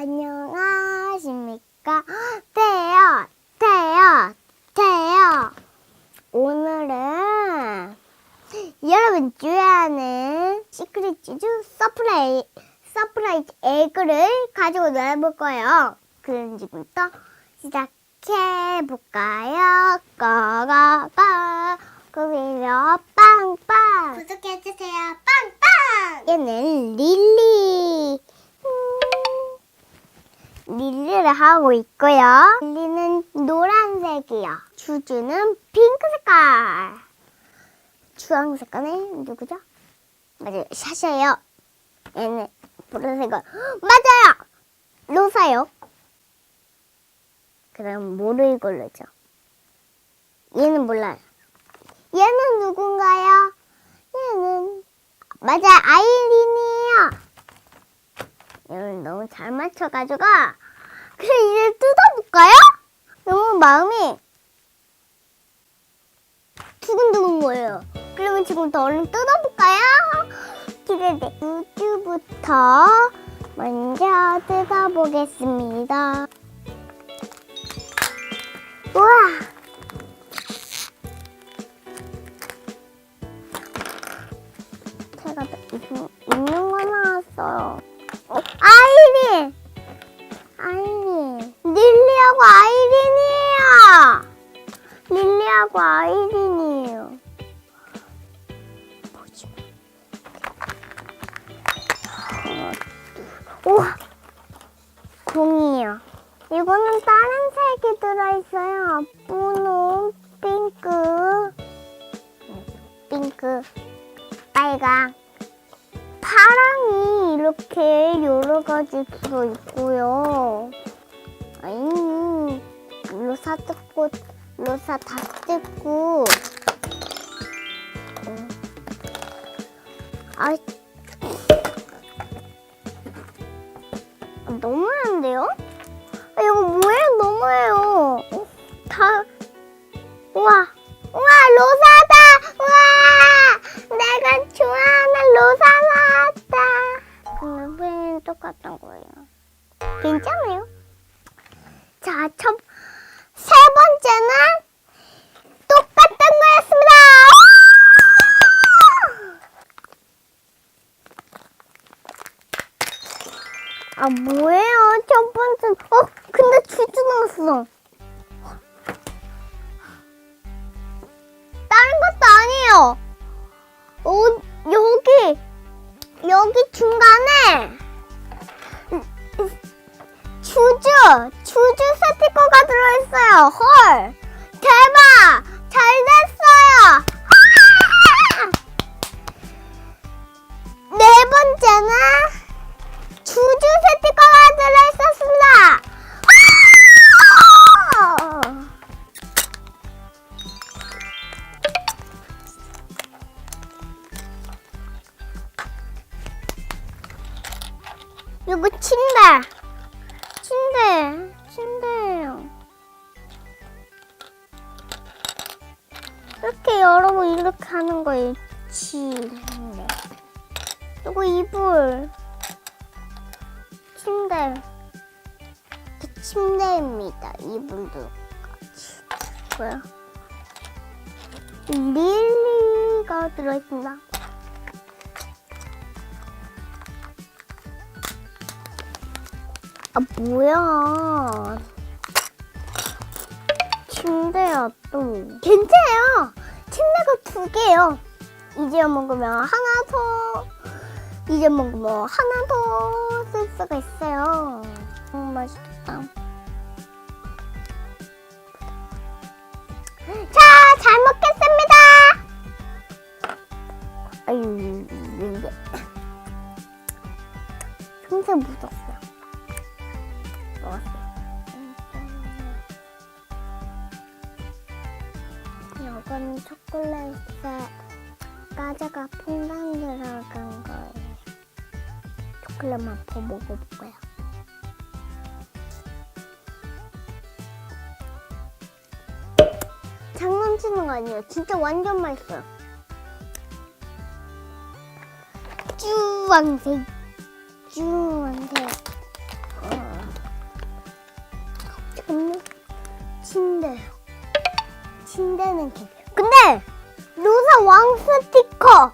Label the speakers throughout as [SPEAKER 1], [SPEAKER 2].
[SPEAKER 1] 안녕하십니까? 태요, 태요, 태요. 오늘은 여러분 좋아하는 시크릿 쭈쭈 서프라이, 서프라이즈 에그를 가지고 놀아볼 거예요. 그럼 지금부터 시작해볼까요? 고고고, 구미려 빵빵.
[SPEAKER 2] 구독해주세요. 빵빵!
[SPEAKER 1] 얘는 릴리. 음, 릴리를 하고 있고요. 릴리는 노란색이요. 주주는 핑크 색깔. 주황 색깔은 누구죠? 맞아요. 샤샤예요. 얘는 보라색은 맞아요. 로사요. 그럼 뭐를 고르죠? 얘는 몰라요. 얘는 누군가요? 얘는 맞아 아이린이에요. 얘는 너무 잘 맞춰가지고 그래 이제 뜯어볼까요? 너무 마음이 두근두근 거예요. 그러면 지금부터 얼른 뜯어볼까요? 기대돼. 우주부터 먼저 뜯어보겠습니다. 우와. 제가 있- 있는 거 나왔어요. 이거는 다른 색이 들어있어요. 분홍, 핑크, 핑크, 빨강, 파랑이 이렇게 여러 가지 들어있고요. 아니, 로사 뜯고, 로사 다 뜯고. 어. 아, 너무한데요? 아, 이거 뭐예요? 너무해요. 아, 뭐예요? 첫 번째, 어, 근데 주주 나왔어. 다른 것도 아니에요. 어, 여기, 여기 중간에 주주, 주주 스티커가 들어있어요. 헐, 이렇게 열고 이렇게 하는 거예요. 침대. 이거 이불. 침대. 이렇게 침대입니다. 이불도 같이. 뭐야? 릴리가 들어있습니다. 아 뭐야 침대야 또 괜찮아요 침대가 두 개요. 이제 먹으면 하나 더 이제 먹으면 하나 더 쓸 수가 있어요. 너무 맛있겠다. 자 잘 먹겠습니다. 아유 이게 평소에 묻었어요. 먹었어요. 이건 초콜릿에 과자가 풍당 들어간 거예요. 초콜릿 맛더 먹어볼 거야. 장난치는 거 아니에요. 진짜 완전 맛있어요. 주황색, 주황색. 침대요. 침대는 개. 근데 루사 왕 스티커.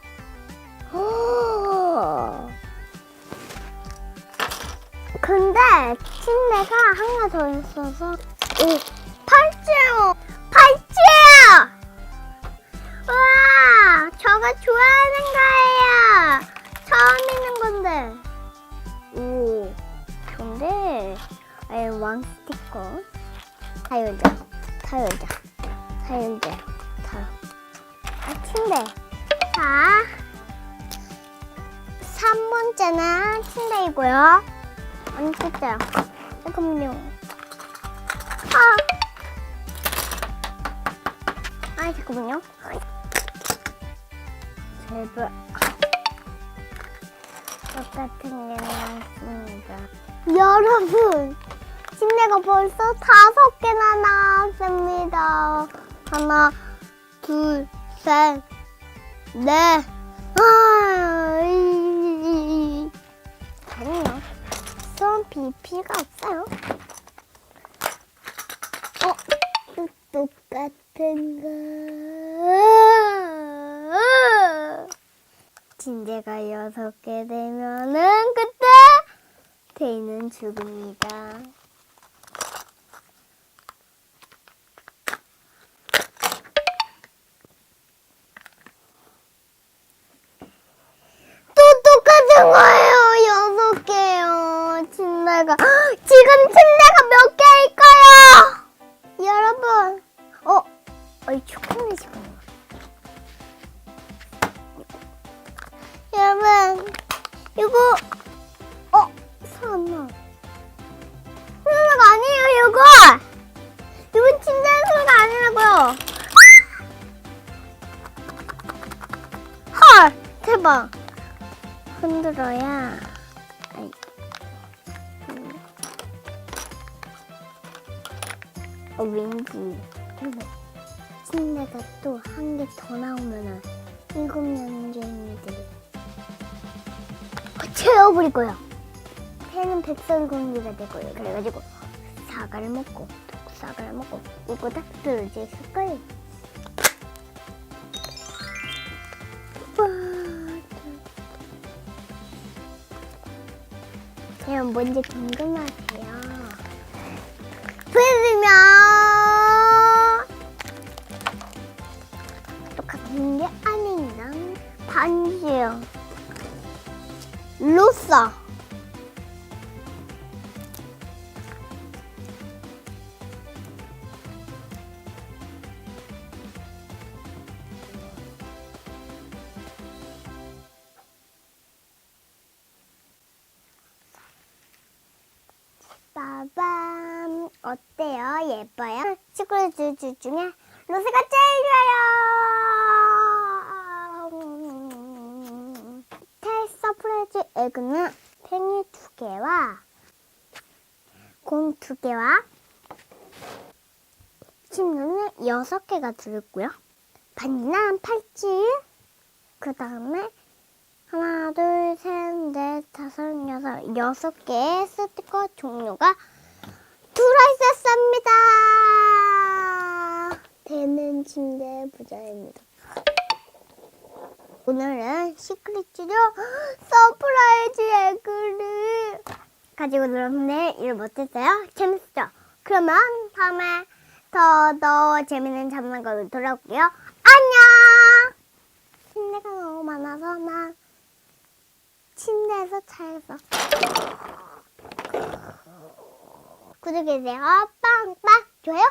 [SPEAKER 1] 근데 침대가 하나 더 있어서 오 팔찌요. 팔찌요. 와 저가 좋아하는 거예요. 처음 있는 건데. 오 아예 왕 스티커. 다 열자. 다 열자 자 3번째는 침대이고요. 안 뜯어요. 잠깐만요. 아! 아이 잠깐만요. 제발. 똑같은 게 나왔습니다. 여러분 침대가 벌써 다섯 개나 나왔습니다. 하나 둘 셋 넷 아, 이- 아니요 전 비피가 없어요 어 또 똑같은 거 침대가 여섯 개 되면은 그때 데이는 죽습니다. 어이 초콜릿이구나. 여러분, 이거 어 사나 소리가 아니에요 이거! 이건 침대 소리가 아니라고요. 헐 대박. 흔들어야. 어 왠지 침대가 또 한 개 더 나오면은 일곱 년쟁이들이 채워버릴 거야. 새는 백설공주가 될 거예요. 그래가지고 사과를 먹고 독사과를 먹고 이거 다 들어져 있을 거예요. 여러분 뭔지 궁금하세요? 반지요. 루사 빠밤 어때요? 예뻐요? 시크릿 중에 루시가 제일 좋아요 서프라이즈 에그는 팽이 두 개와 공 두 개와 침대는 여섯 개가 들었고요 반지는 팔찌 그 다음에 하나, 둘, 셋, 넷, 다섯, 여섯, 여섯 개의 스티커 종류가 들어있었습니다. 되는 침대 부자입니다. 오늘은 시크릿 치료 서프라이즈 에그를 가지고 놀았는데 일 못했어요. 재밌었죠? 그러면 다음에 더 더 재밌는 장난감으로 돌아올게요. 안녕! 침대가 너무 많아서 나 침대에서 자야겠어. 구독해주세요. 빵빵 좋아요